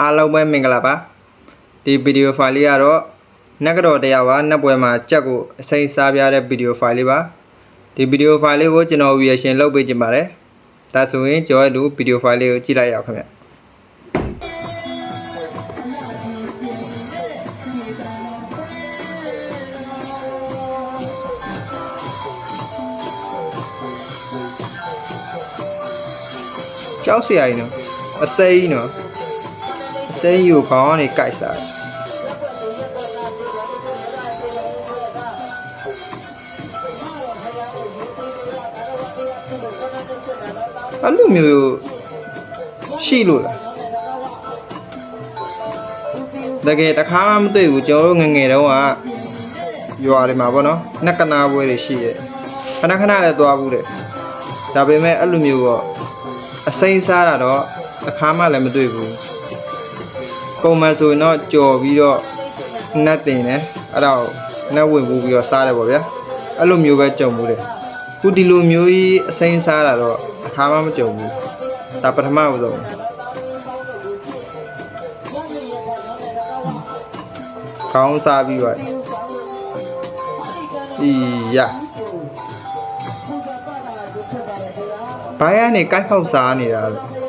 အားလုံးပဲမင်္ဂလာပါဒီဗီဒီယိုဖိုင်လေးကတော့နက်ကတော့တရားပါနက်ပွဲမှာကြက်ကိုအစိမ်းစားပြတဲ့ဗီဒီယိုဖိုင်လေးပါဒီဗီဒီယိုဖိုင်လေးကိုကျွန်တော် reaction လုပ်ပေးချင်ပါတယ်ဒါဆိုရင်ကျွန်တော်တို့ဗီဒီယိုဖိုင်လေးကိုကြည့်လိုက်ရအောင်ခင်ဗျကြောက်စရာကြီးနော်အစိမ်းနော် အစိမ်းယူခေါင်းကနေကြိုက်စားတယ်အဲ့လိုမျိုးရှိလို့လားတကယ်တစ်ခါမှမတွေ့ဘူးကျွန်တော်တို့ငယ်ငယ်တုန်းကရွာတွေမှာပေါ့နော်နက်ကနာပွဲတွေရှိရဲ့ခဏခဏလည်းသွားဘူးတဲ့ဒါပေမဲ့အဲ့လိုမျိုးပေါ့အစိမ်းစားတာတော့အခါမှလည်းမတွေ့ဘူး ပုံမှန်ဆိုရင်တော့ကြော်ပြီးတော့နှက်တင်တယ်အဲ့ဒါကိုနှက်ဝင်ပူပြီးတော့စားတယ်ပေါ့ဗျာအဲ့လိုမျိုးပဲကြုံမှုတယ်ခုဒီလိုမျိုးကြီးအစိမ်းစားတာတော့အခါမှမကြုံဘူးဒါပထမဦးဆုံးကောင်းစားပြီးတော့ဤရဘိုင်းကနေကိုက်ဖောက်စားနေတာလို့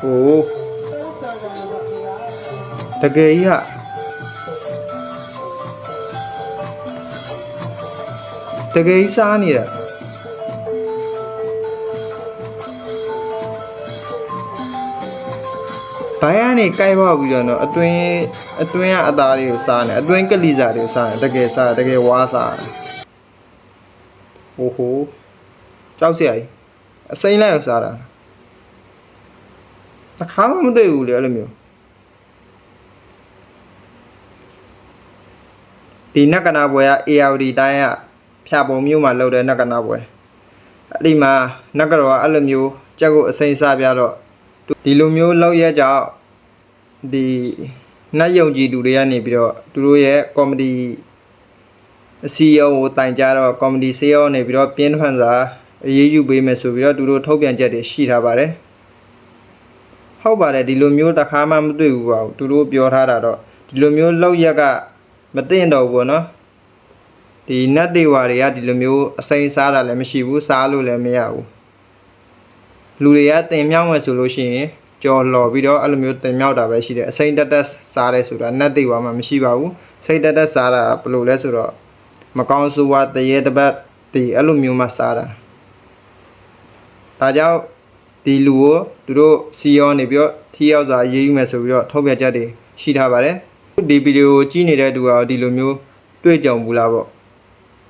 ဟိုတကယ်ကြီးဟာတကယ်ကြီးစားနေတာဘိုင်းကနေကိုက်ဖောက်ပြီးတော့နော်အတွင်းအတွင်းကအသားလေးကိုစားနေအတွင်းကလိစာတွေကိုစားနေတကယ်စားတကယ်ဝါစားတယ်ဟိုဟိုကြောက်စရာကြီးအစိမ့်လိုက်အောင်စားတာ တစ်ခါမှမတွေ့ဘူးလေအဲ့လိုမျိုးဒီနက်ကနာပွဲက ARD တိုင်းကဖြာပုံမျိုးမှာလုပ်တဲ့နက်ကနာပွဲအဲ့ဒီမှာနက်ကတော့အဲ့လိုမျိုးကြက်ကိုအစိမ့်စားပြတော့ဒီလိုမျိုးလောက်ရကြောင့်ဒီနတ်ယုံကြည်သူတွေကနေပြီးတော့သူတို့ရဲ့ကောမဒီအစီအုံကိုတိုင်ကြတော့ကော်မတီဆေးရောနေပြီးတော့ပြင်းထန်စွာအရေးယူပေးမယ်ဆိုပြီးတော့သူတို့ထုတ်ပြန်ချက်တွေရှိထားပါတယ် ဟုတ်ပါတယ်ဒီလိုမျိုးတစ်ခါမှမတွေ့ဘူးပါဘူးသူတို့ပြောထားတာတော့ဒီလိုမျိုးလောက်ရက်ကမသိမ့်တော့ဘူးပေါ့နော်ဒီနတ်ဒေဝါတွေကဒီလိုမျိုးအစိမ်းစားတာလည်းမရှိဘူးစားလို့လည်းမရဘူးလူတွေကတင်မြောက်မယ်ဆိုလို့ရှိရင်ကြော်လော်ပြီးတော့အဲ့လိုမျိုးတင်မြောက်တာပဲရှိတယ်အစိမ်းတက်တက်စားတယ်ဆိုတာနတ်ဒေဝါမှာမရှိပါဘူးစိတ်တက်တက်စားတာဘယ်လိုလဲဆိုတော့မကောင်းဆိုးဝါတရေတပတ်ဒီအဲ့လိုမျိုးမှစားတာဒါကြောင့် ဒီလူကိုသူတို့စီရောနေပြီးတော့ထီရောက်စွာရေးယူမယ်ဆိုပြီးတော့ထုတ်ပြချက်တွေရှိထားပါတယ်ဒီဗီဒီယိုကိုကြည့်နေတဲ့သူကဒီလိုမျိုးတွေ့ကြုံဘူးလားပေါ့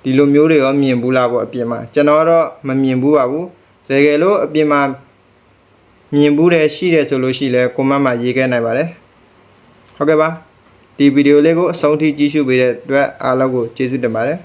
ဒီလိုမျိုးတွေရောမြင်ဘူးလားပေါ့အပြင်မှာကျွန်တော်ကတော့မမြင်ဘူးပါဘူးတကယ်လို့အပြင်မှာမြင်ဘူးတယ်ရှိတယ်ဆိုလို့ရှိလဲကွန်မန့်မှာရေးခဲ့နိုင်ပါတယ်ဟုတ်ကဲ့ပါဒီဗီဒီယိုလေးကိုအဆုံးထိကြည့်ရှုပေးတဲ့အတွက်အားလုံးကိုကျေးဇူးတင်ပါတယ်